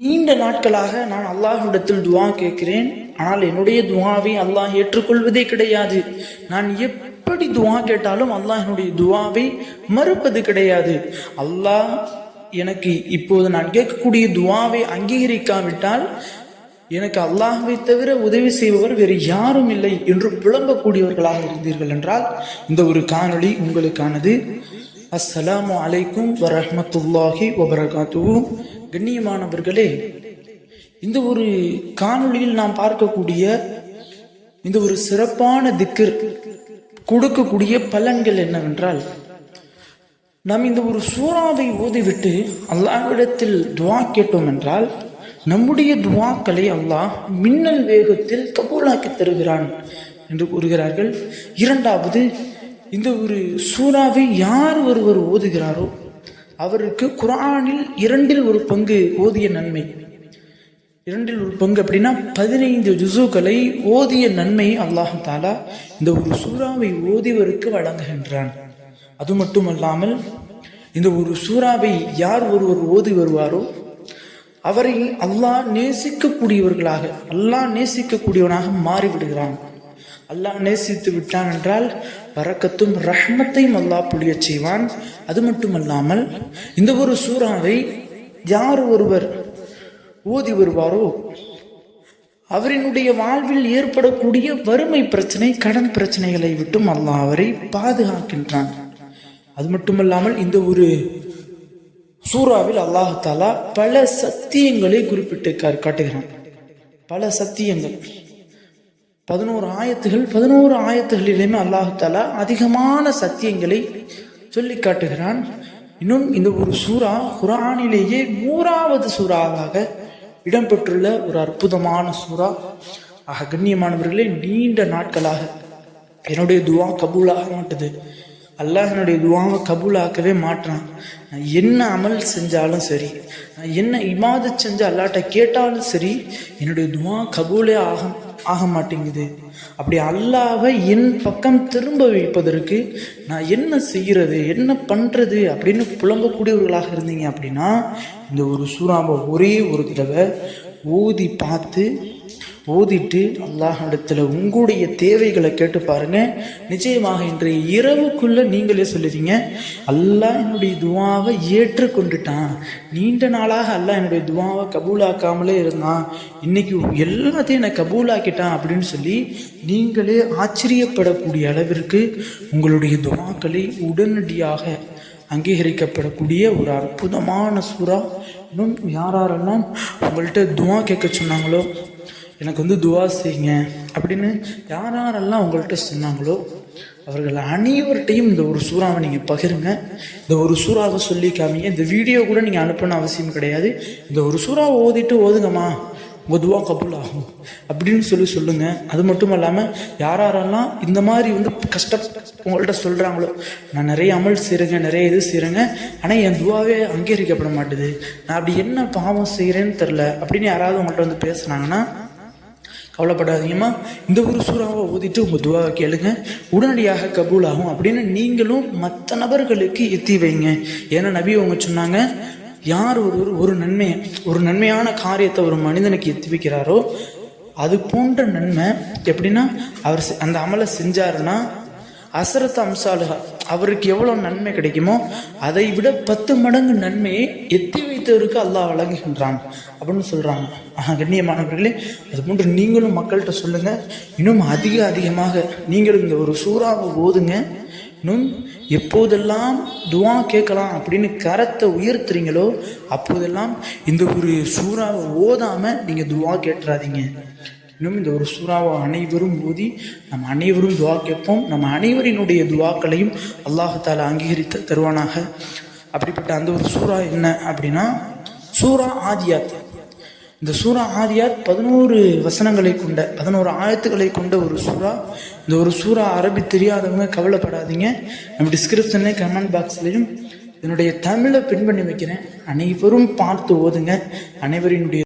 நீண்ட நாட்களாக நான் அல்லாஹ்விடத்தில் துவா கேட்கிறேன். ஆனால் என்னுடைய துவாவை அல்லாஹ் ஏற்றுக்கொள்வதே கிடையாது. நான் எப்படி துவா கேட்டாலும் அல்லாஹ் என்னுடைய துவாவை மறுப்பது கிடையாது. அல்லாஹ் எனக்கு இப்போது நான் கேட்கக்கூடிய துவாவை அங்கீகரிக்காவிட்டால் எனக்கு அல்லாஹை தவிர உதவி செய்பவர் வேறு யாரும் இல்லை என்று புலம்பக்கூடியவர்களாக இருந்தீர்கள் என்றால் இந்த ஒரு காணொளி உங்களுக்கானது. அஸ்ஸலாமு அலைக்கும் வரமத்துல்லாஹி வபரகாத்துவும் கண்ணியமானவர்களே இந்த ஒரு காணொளியில் நாம் பார்க்கக்கூடிய இந்த ஒரு சிறப்பான திக்கர் கொடுக்கக்கூடிய பலன்கள் என்னவென்றால் நாம் இந்த ஒரு சூறாவை ஓதிவிட்டு அல்லாஹ்விடத்தில் துவா கேட்டோம் என்றால் நம்முடைய துவாக்களை அல்லாஹ் மின்னல் வேகத்தில் கபூலாக்கி தருகிறான் என்று கூறுகிறார்கள். இரண்டாவது இந்த ஒரு சூறாவை யார் ஒருவர் ஓதுகிறாரோ அவருக்கு குரானில் இரண்டில் ஒரு பங்கு ஓதிய நன்மை. இரண்டில் ஒரு பங்கு அப்படின்னா பதினைந்து ஜுசுக்களை ஓதிய நன்மை அல்லாஹாலா இந்த ஒரு சூறாவை ஓதியவருக்கு வழங்குகின்றான். அது மட்டுமல்லாமல் இந்த ஒரு சூறாவை யார் ஒருவர் ஓதி வருவாரோ அவரை அல்லாஹ் நேசிக்கக்கூடியவர்களாக அல்லாஹ் நேசிக்கக்கூடியவனாக மாறிவிடுகிறான். அல்லாஹ் நேசித்து விட்டான் என்றால் பறக்கத்தும் ரஹ்மத்தையும் அல்லாஹ் புளிய செய்வான். அது மட்டுமல்லாமல் இந்த ஒரு சூறாவை யார் ஒருவர் ஓதி வருவாரோ அவரினுடைய வாழ்வில் ஏற்படக்கூடிய வறுமை பிரச்சனை கடன் பிரச்சனைகளை விட்டும் அல்லாஹ் அவரை பாதுகாக்கின்றான். அது மட்டுமல்லாமல் இந்த ஒரு சூறாவில் அல்லாஹ் தாலா பல சத்தியங்களை குறிப்பிட்டு கா- காட்டுகிறான். பல சத்தியங்கள். பதினோரு ஆயத்துகள் பதினோரு ஆயத்துகளிலுமே அல்லாஹாலா அதிகமான சத்தியங்களை சொல்லி காட்டுகிறான். இன்னும் இந்த ஒரு சூறா குரானிலேயே நூறாவது சூறாவாக இடம்பெற்றுள்ள ஒரு அற்புதமான சூறா. ஆக கண்ணியமானவர்களே நீண்ட நாட்களாக என்னுடைய துவா கபூலாக மாட்டுது. அல்லாஹ் என்னுடைய துவாவை கபூலாக்கவே மாட்டான் நான் என்ன அமல் செஞ்சாலும் சரி நான் என்ன இமாது செஞ்சு அல்லாட்ட கேட்டாலும் சரி என்னுடைய துவா கபூலே ஆகும். ஆக மாட்டேங்குது. அப்படி அல்லாவை என் பக்கம் திரும்ப வைப்பதற்கு நான் என்ன செய்கிறது என்ன பண்ணுறது அப்படின்னு புலம்பக்கூடியவர்களாக இருந்தீங்க அப்படின்னா இந்த ஒரு சூறாவை ஒரே ஒரு தடவை ஊதி பார்த்து ஓதிட்டு அல்லாஹிடத்தில் உங்களுடைய தேவைகளை கேட்டு பாருங்கள் நிச்சயமாக இன்றைய இரவுக்குள்ளே நீங்களே சொல்லுவீங்க அல்லாஹ் என்னுடைய துவாவை ஏற்றுக்கொண்டுட்டான். நீண்ட நாளாக அல்லாஹ் என்னுடைய துவாவை கபூலாக்காமலே இருந்தான். இன்னைக்கு எல்லாத்தையும் என்னை கபூலாக்கிட்டான் அப்படின்னு சொல்லி நீங்களே ஆச்சரியப்படக்கூடிய அளவிற்கு உங்களுடைய துவாக்களை உடனடியாக அங்கீகரிக்கப்படக்கூடிய ஒரு அற்புதமான சூறா. இன்னும் யாரெல்லாம் உங்கள்கிட்ட துவா கேட்க சொன்னாங்களோ எனக்கு வந்து துவா செய்யுங்க அப்படின்னு யார் யாரெல்லாம் உங்கள்கிட்ட சொன்னாங்களோ அவர்கள் அனைவர்கிட்டையும் இந்த ஒரு சூறாவை நீங்கள் பகிருங்க. இந்த ஒரு சூறாவை சொல்லி காமிங்க. இந்த வீடியோ கூட நீங்கள் அனுப்பணும் அவசியம் கிடையாது. இந்த ஒரு சூறாவை ஓதிட்டு ஓதுங்கம்மா. உங்கள் துவா கபுல் ஆகும். அப்படின்னு சொல்லி சொல்லுங்கள் அது மட்டும் இல்லாமல் யார் யாரெல்லாம் இந்த மாதிரி வந்து கஷ்ட உங்கள்கிட்ட சொல்கிறாங்களோ நான் நிறைய அமல் செய்கிறேங்க நிறைய இது செய்கிறேங்க ஆனால் என் துவாவே அங்கீகரிக்கப்பட மாட்டுது. நான் அப்படி என்ன பாவம் செய்கிறேன்னு தெரில அப்படின்னு யாராவது உங்கள்கிட்ட வந்து பேசுனாங்கன்னா கவலைப்படாதீங்கம்மா. இந்த ஒரு சூறாவை ஓதிட்டு உங்கள் துவாவை கேளுங்க. உடனடியாக கபூல் ஆகும் அப்படின்னு நீங்களும் மற்ற நபர்களுக்கு எத்தி வைங்க. ஏன்னா நபி அவங்க சொன்னாங்க யார் ஒரு ஒரு நன்மையை ஒரு நன்மையான காரியத்தை ஒரு மனிதனுக்கு எத்தி வைக்கிறாரோ அது போன்ற நன்மை எப்படின்னா அவர் அந்த அமலை செஞ்சாருன்னா அசரத் அம்சாலுகா அவருக்கு எவ்வளோ நன்மை கிடைக்குமோ அதை விட பத்து மடங்கு நன்மையை எத்தி வைத்தவருக்கு அல்லாஹ் வழங்குகின்றான். அப்படின்னு சொல்கிறாங்க ஆஹா கண்ணியமானவர்களே அது போன்று நீங்களும் மக்கள்கிட்ட சொல்லுங்கள் இன்னும் அதிக அதிகமாக நீங்களும் இந்த ஒரு சூறாவை ஓதுங்க. இன்னும் எப்போதெல்லாம் துவா கேட்கலாம் அப்படின்னு கரத்தை உயர்த்துறீங்களோ அப்போதெல்லாம் இந்த ஒரு சூறாவை ஓதாமல் நீங்கள் துவா கேட்டுறாதீங்க. இன்னும் இந்த ஒரு சூறாவை அனைவரும் ஓதி நம்ம அனைவரும் துவா கேட்போம். நம்ம அனைவரினுடைய துவாக்களையும் அல்லாஹால அங்கீகரித்து தருவானாக. அப்படிப்பட்ட அந்த ஒரு சூறா என்ன அப்படின்னா சூரா ஆதியாத். இந்த சூரா ஆதியாத் பதினோரு வசனங்களை கொண்ட பதினோரு ஆயத்துக்களை கொண்ட ஒரு சூறா. இந்த ஒரு சூறா அரபி தெரியாதவங்க கவலைப்படாதீங்க. நம்ம டிஸ்கிரிப்ஷன்லேயும் கமெண்ட் பாக்ஸ்லேயும் என்னுடைய தமிழை பின் பண்ணி வைக்கிறேன். அனைவரும் பார்த்து ஓதுங்க. அனைவரினுடைய